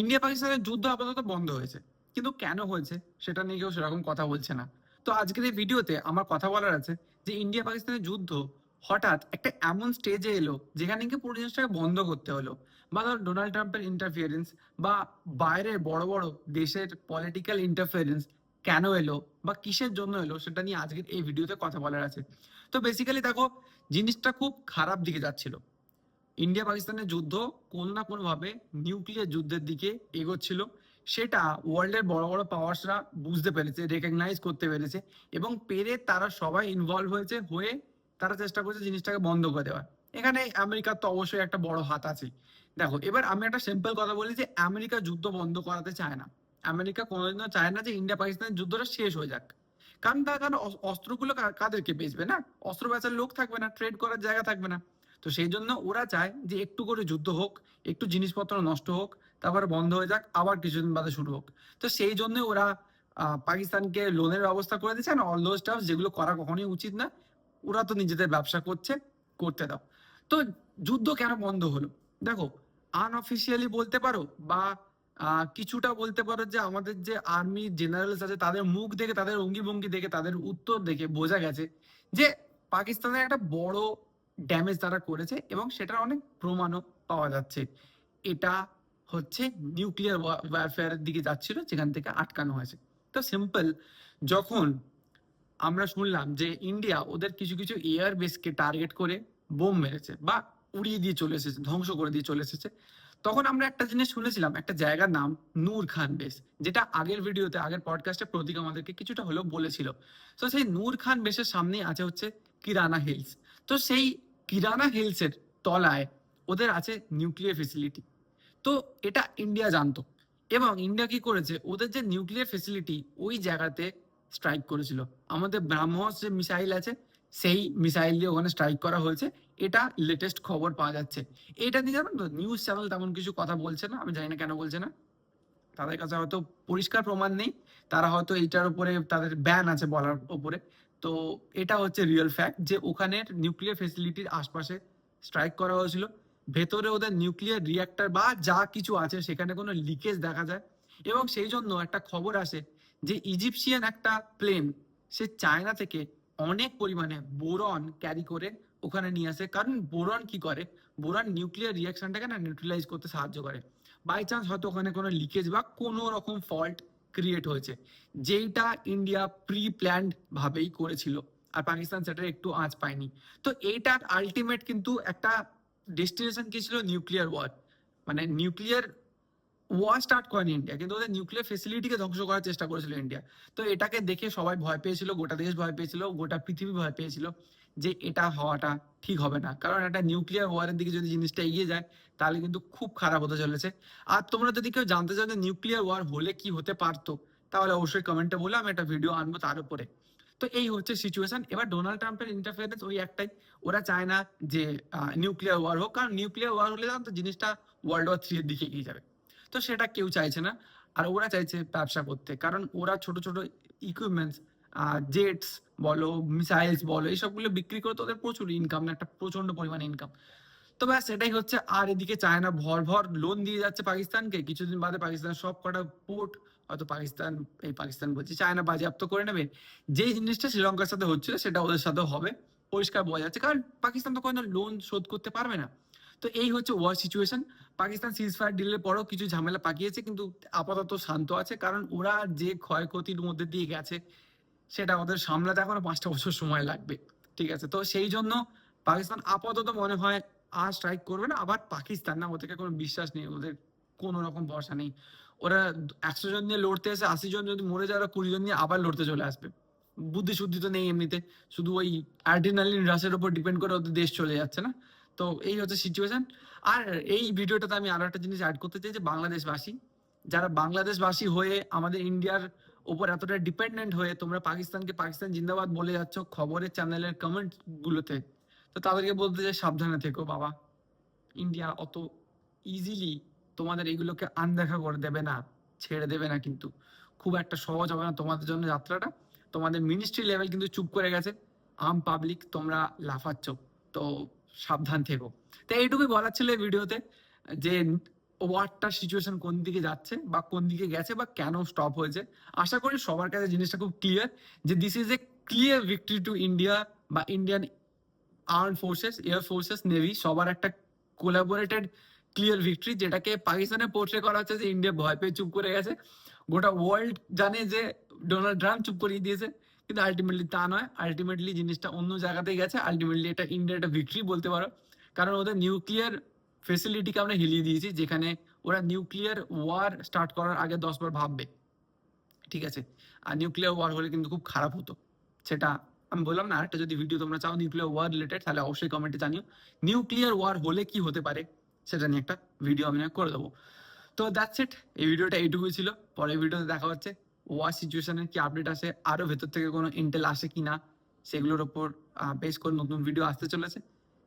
India পাকিস্তানের যুদ্ধ আপাতত বন্ধ হয়েছে। কিন্তু কেন হয়েছে সেটা নিয়ে কেউ সেরকম কথা বলছে না। তো আজকের এই ভিডিওতে আমার কথা বলার আছে যে ইন্ডিয়া পাকিস্তানের যুদ্ধ হঠাৎ একটা এমন স্টেজে এলো যেখানে কি পুরো জিনিসটাকে বন্ধ করতে হলো। বা ধর ডোনাল্ড ট্রাম্পের ইন্টারফিয়ারেন্স বা বাইরের বড় বড় দেশের পলিটিক্যাল ইন্টারফিয়ারেন্স কেন এলো বা কিসের জন্য এলো সেটা নিয়ে আজকের এই ভিডিওতে কথা বলার আছে। তো বেসিক্যালি দেখো, জিনিসটা খুব খারাপ দিকে যাচ্ছিল। ইন্ডিয়া পাকিস্তানের যুদ্ধ কোনো না কোনোভাবে নিউক্লিয়ার যুদ্ধের দিকে এগোচ্ছিল। সেটা ওয়ার্ল্ডের বড় বড় পাওয়ার্সরা বুঝতে পেরেছে রেকগনাইজ করতে পেরেছে এবং পেরে তারা সবাই ইনভলভ হয়েছে, হয়ে তারা চেষ্টা করছে জিনিসটাকে বন্ধ করে দেওয়ার। এখানে আমেরিকার তো অবশ্যই একটা বড় হাত আছে দেখো, এবার আমি একটা সিম্পল কথা বলি যে আমেরিকা যুদ্ধ বন্ধ করাতে চায় না। আমেরিকা কোনোদিনও চায় না যে ইন্ডিয়া পাকিস্তানের যুদ্ধটা শেষ হয়ে যাক। কারণ তার কারণ অস- অস্ত্রগুলো কাদেরকে বেচবে না? অস্ত্র বেচার লোক থাকবে না ট্রেড করার জায়গা থাকবে না। তো সেই জন্য ওরা চায় যে একটু করে যুদ্ধ হোক, একটু জিনিসপত্র নষ্ট হোক, তারপরে বন্ধ হয়ে যাক, আবার কিছুদিন বাদে শুরু হোক। তো সেই জন্য ওরা পাকিস্তানকে লোনের ব্যবস্থা করে দিচ্ছে অল দোজ স্টাফ যেগুলো করা কখনোই উচিত না, ওরা তো নিজেদের ব্যবসা করছে, করতে দাও। তো যুদ্ধ কেন বন্ধ হলো? দেখো আনঅফিসিয়ালি বলতে পারো বা কিছুটা বলতে পারো যে আমাদের যে আর্মি জেনারেলস আছে, তাদের মুখ দেখে, তাদের অঙ্গি ভঙ্গি দেখে, তাদের উত্তর দেখে বোঝা গেছে যে পাকিস্তানের একটা বড় ড্যামেজ তারা করেছে এবং সেটার অনেক প্রমাণও পাওয়া যাচ্ছে। এটা হচ্ছে নিউক্লিয়ার ওয়ারফেয়ারের দিকে যাচ্ছিল, যেখান থেকে আটকানো হয়েছে। তো সিম্পল যখন আমরা শুনলাম যে ইন্ডিয়া ওদের কিছু কিছু এয়ার বেসকে টার্গেট করে বোম মেরেছে বা উড়িয়ে দিয়ে চলে এসেছে, ধ্বংস করে দিয়ে চলে এসেছে, তখন আমরা একটা জিনিস শুনেছিলাম, একটা জায়গার নাম নূর খান বেস যেটা আগের ভিডিওতে, আগের পডকাস্টে প্রতীক আমাদেরকে কিছুটা হলেও বলেছিল। তো সেই নূর খান বেসের সামনেই আছে হচ্ছে কিরানা হিলস তো সেই কিরানা হিলসের তলায় ওদের আছে নিউক্লিয়ার ফেসিলিটি তো এটা ইন্ডিয়া জানতো এবং ইন্ডিয়া কি করেছে? ওদের যে নিউক্লিয়ার ফেসিলিটি ওই জায়গাতে স্ট্রাইক করেছিল। আমাদের ব্রাহ্মস যে মিসাইল আছে, সেই মিসাইল দিয়ে ওখানে স্ট্রাইক করা হয়েছে। এটা লেটেস্ট খবর পাওয়া যাচ্ছে। এটা নিয়ে জানেন তো নিউজ চ্যানেল তেমন কিছু কথা বলছে না, আমি জানি না কেন বলছে না। তাদের কাছে হয়তো পরিষ্কার প্রমাণ নেই, তারা হয়তো এইটার উপরে তাদের ব্যান আছে বলার উপরে। তো এটা হচ্ছে রিয়েল ফ্যাক্ট যে ওখানের নিউক্লিয়ার ফেসিলিটির আশপাশে স্ট্রাইক করা হয়েছিল। ভেতরে ওদের নিউক্লিয়ার রিয়াক্টর বা যা কিছু আছে সেখানে কোনো লিকেজ দেখা যায়। এবং সেই জন্য একটা খবর আসে যে ইজিপশিয়ান একটা প্লেন সে চায়না থেকে অনেক পরিমাণে বোরন ক্যারি করে ওখানে নিয়ে আসে। কারণ বোরন কি করে? বোরন নিউক্লিয়ার রিয়াকশনটাকে না নিউট্রিলাইজ করতে সাহায্য করে। বাই চান্স হয়তো ওখানে কোনো লিকেজ বা কোনো রকম ফল্ট ক্রিয়েট হয়েছে। যেইটা ইন্ডিয়া প্রি প্ল্যান্ড ভাবেই করেছিল, আর পাকিস্তান সেটা একটু আঁচ পায়নি। তো এইটার আলটিমেট কিন্তু একটা ডেস্টিনেশন কি ছিল? নিউক্লিয়ার ওয়ার মানে নিউক্লিয়ার ওয়ার স্টার্ট করেনি ইন্ডিয়া কিন্তু ওদের নিউক্লিয়ার ফেসিলিটিকে ধ্বংস করার চেষ্টা করেছিল ইন্ডিয়া তো এটাকে দেখে সবাই ভয় পেয়েছিল, গোটা দেশ ভয় পেয়েছিল, গোটা পৃথিবী ভয় পেয়েছিল যে এটা হওয়াটা ঠিক হবে না। কারণ একটা নিউক্লিয়ার ওয়ারের দিকে যদি জিনিসটা এগিয়ে যায়, তাহলে কিন্তু খুব খারাপ হতে চলেছে। আর তোমরা যদি কেউ জানতে চাও যে নিউক্লিয়ার ওয়ার হলে কি হতে পারতো, তাহলে অবশ্যই কমেন্টে বলে, আমি একটা ভিডিও আনব তার উপরে। তো এই হচ্ছে সিচুয়েশন এবার ডোনাল্ড ট্রাম্পের ইন্টারফিয়ারেন্স ওই একটাই। ওরা চায় না যে নিউক্লিয়ার ওয়ার হোক। কারণ নিউক্লিয়ার ওয়ার হলে তো জিনিসটা ওয়ার্ল্ড ওয়ার থ্রি এর দিকে এগিয়ে যাবে। তো সেটা কেউ চাইছে না। আর ওরা চাইছে ব্যবসা করতে। কারণ ওরা ছোট ছোট ইকুইপমেন্টস জেটস বলো মিসাইলস বলো, এইসবগুলো বিক্রি করে তো ওদের প্রচুর ইনকাম না একটা প্রচণ্ড পরিমাণ ইনকাম তো ব্যাস, সেটাই হচ্ছে। আর এদিকে চায়না ভর ভর লোন দিয়ে যাচ্ছে পাকিস্তানকে। কিছুদিন বাদে পাকিস্তানের সব কটা পোর্ট হয়তো পাকিস্তান, এই পাকিস্তান বলছি, চায়না বাজেয়াপ্ত করে নেবে। যেই জিনিসটা শ্রীলঙ্কার সাথে হচ্ছিল, সেটা ওদের সাথেও হবে। পরিষ্কার বোঝা যাচ্ছে। কারণ পাকিস্তান তো কোনো লোন শোধ করতে পারবে না। তো এই হচ্ছে ওয়ার সিচুয়েশন পাকিস্তান সিজ ফায়ার ডিলের পরেও কিছু ঝামেলা পাকিয়েছে, কিন্তু আপাতত শান্ত আছে। কারণ ওরা যে ক্ষয়ক্ষতির মধ্যে দিয়ে গেছে, সেটা ওদের সামলাতে এখনও পাঁচটা বছর সময় লাগবে। ঠিক আছে? তো সেই জন্য পাকিস্তান আপাতত মনে হয় আর স্ট্রাইক করবে না। আবার পাকিস্তান না ওদেরকে কোনো বিশ্বাস নেই, ওদের কোনো রকম ভরসা নেই। ওরা একশো জন নিয়ে লড়তে এসে আশি জন যদি মরে যায়, ওরা কুড়ি জন নিয়ে আবার লড়তে চলে আসবে। বুদ্ধি শুদ্ধি তো নেই এমনিতে। শুধু ওই অ্যাড্রিনালিন রাশের উপর ডিপেন্ড করে ওদের দেশ চলে যাচ্ছে না। তো এই হচ্ছে সিচুয়েশন আর এই ভিডিওটাতে আমি আরও একটা জিনিস অ্যাড করতে চাই যে বাংলাদেশবাসী, যারা বাংলাদেশবাসী হয়ে আমাদের ইন্ডিয়ার ওপর এতটা ডিপেন্ডেন্ট হয়ে তোমরা পাকিস্তানকে পাকিস্তান জিন্দাবাদ বলে যাচ্ছ খবরের চ্যানেলের কমেন্ট গুলোতে, তো তাদেরকে বলতে চাই সাবধানে থেকো বাবা। ইন্ডিয়া অত ইজিলি তোমাদের এগুলোকে আনদেখা করে দেবে না, ছেড়ে দেবে না কিন্তু। খুব একটা সহজ হবে না তোমাদের জন্য যাত্রাটা। তোমাদের মিনিস্ট্রি লেভেল কিন্তু চুপ করে গেছে। আম পাবলিক তোমরা লাফাচ্ছ। তো সাবধান থেকো। তো এইটুকুই বলার ছিল ভিডিওতে, যে ওয়ারটার সিচুয়েশন কোন দিকে যাচ্ছে বা কোন দিকে গেছে বা কেন স্টপ হয়েছে। আশা করি সবার কাছে জিনিসটা খুব ক্লিয়ার যে this is a clear victory to India বা Indian arm forces air forces navy সবার একটা কোলাবোরেটেড ক্লিয়ার ভিক্টরি যেটাকে পাকিস্তানে পোর্ট্রে করা হচ্ছে যে ইন্ডিয়া ভয় পেয়ে চুপ করে গেছে। গোটা ওয়ার্ল্ড জানে যে ডোনাল্ড ট্রাম্প চুপ করিয়ে দিয়েছে। কিন্তু আলটিমেটলি তা নয়। আলটিমেটলি জিনিসটা অন্য জায়গাতেই গেছে। আলটিমেটলি এটা ইন্ডিয়ার একটা ভিক্টরি বলতে পারো। কারণ ওদের নিউক্লিয়ার ফেসিলিটিকে আমরা হিলিয়ে দিয়েছি, যেখানে ওরা নিউক্লিয়ার ওয়ার স্টার্ট করার আগে দশবার ভাববে। ঠিক আছে? আর নিউক্লিয়ার ওয়ার হলে কিন্তু খুব খারাপ হতো। সেটা আমি বললাম না, আরেকটা যদি ভিডিও তোমরা চাও নিউক্লিয়ার ওয়ার রিলেটেড তাহলে অবশ্যই কমেন্টে জানিও। নিউক্লিয়ার ওয়ার হলে কি হতে পারে, সেটা নিয়ে একটা ভিডিও আমি করে দেবো। তো দ্যাটস ইট এই ভিডিওটা এইটুকুই ছিল। পরের ভিডিওতে দেখা হচ্ছে। ওয়ার সিচুয়েশনের কি আপডেট আসে? আরও ভেতর থেকে কোনো ইন্টেল আসে কি না সেগুলোর ওপর বেশ করে নতুন ভিডিও আসতে চলেছে।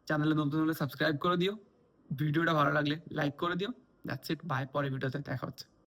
চ্যানেলে নতুন হলে সাবস্ক্রাইব করে দিও। ভিডিওটা ভালো লাগলে লাইক করে দিও। দ্যাটস ইট বাই পরে ভিডিওতে দেখা হচ্ছে।